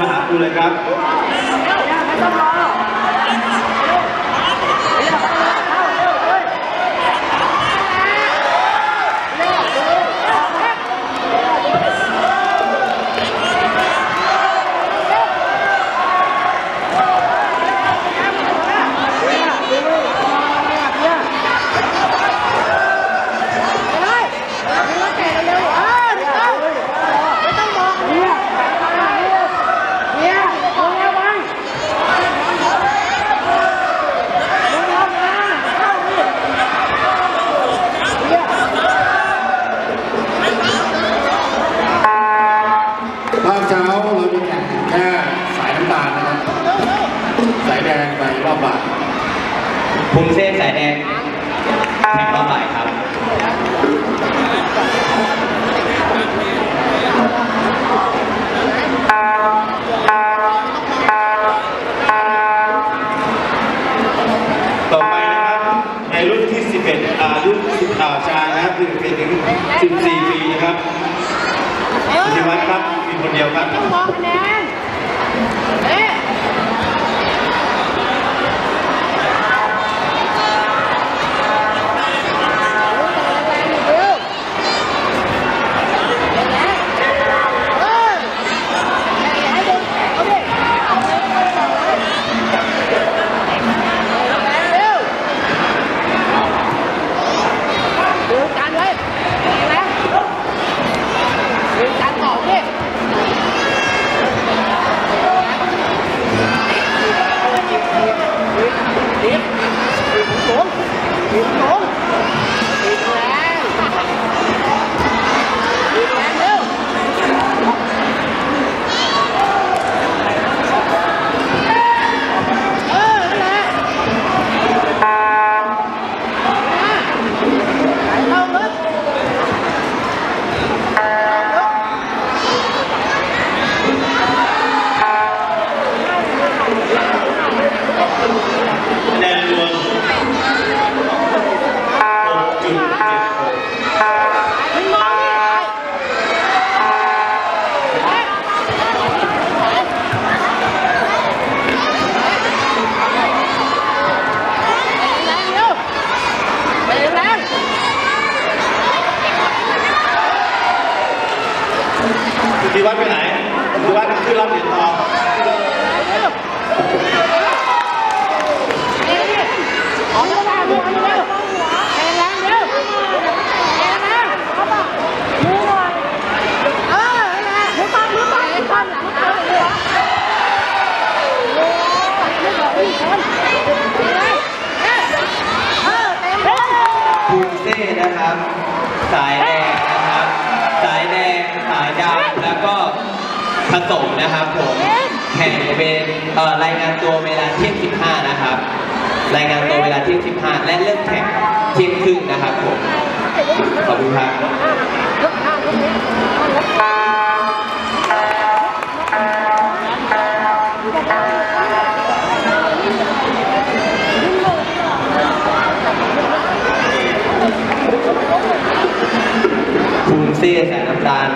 มาหากูเลยครับ ภาคเช้าเราจะแข่งแค่สายน้ำตาลนะครับ สายแดงไปรอบบ่ายภูมิเส้นสายแดงแข่งรอบบ่ายครับต่อไปนะครับในรุ่นที่ 11อ่ารุ่นสุดอ่าชายนะครับคือเป็นถึง14ปีนะครับพิวัฒน์ครับ คนเดียวครับ ต้องมองคะแนนเอ๊ะ ดูกันไว้นะดูกันต่อพี่ดิบดิบสูงดิบสูงดิบแรงดิบแรงเร็วเออนั่นแหละไหลลงลึก คะแนนรวม 6.76 มึงมองดิแรงเร็ว แรงแรงพิวัฒน์ไปไหนพิวัฒน์ขึ้นรับเหรียญทองเร็วเร็วดิออกมาได้ดูอันนี้เร็วแรงแรงเร็วแรงแรงเอาป่ะมือหน่อยเออแรงมือปังมือปังมือปังหลังเท้าเลยเหรอโอ้ยไม่บอกอีกคนเร็วเอ๊ะเออเต็มเลย ภูมิเส้ นะครับ สายแดงนะครับ สายแดงสายดำแล้วก็ผสมนะครับผมแข่งเป็นรายงานตัวเวลาเที่ยง15 นะครับ รายงานตัวเวลาเที่ยง15 และเริ่มแข่งเที่ยงครึ่งนะครับผม ขอบคุณครับ ซี่แสงน้ำตาล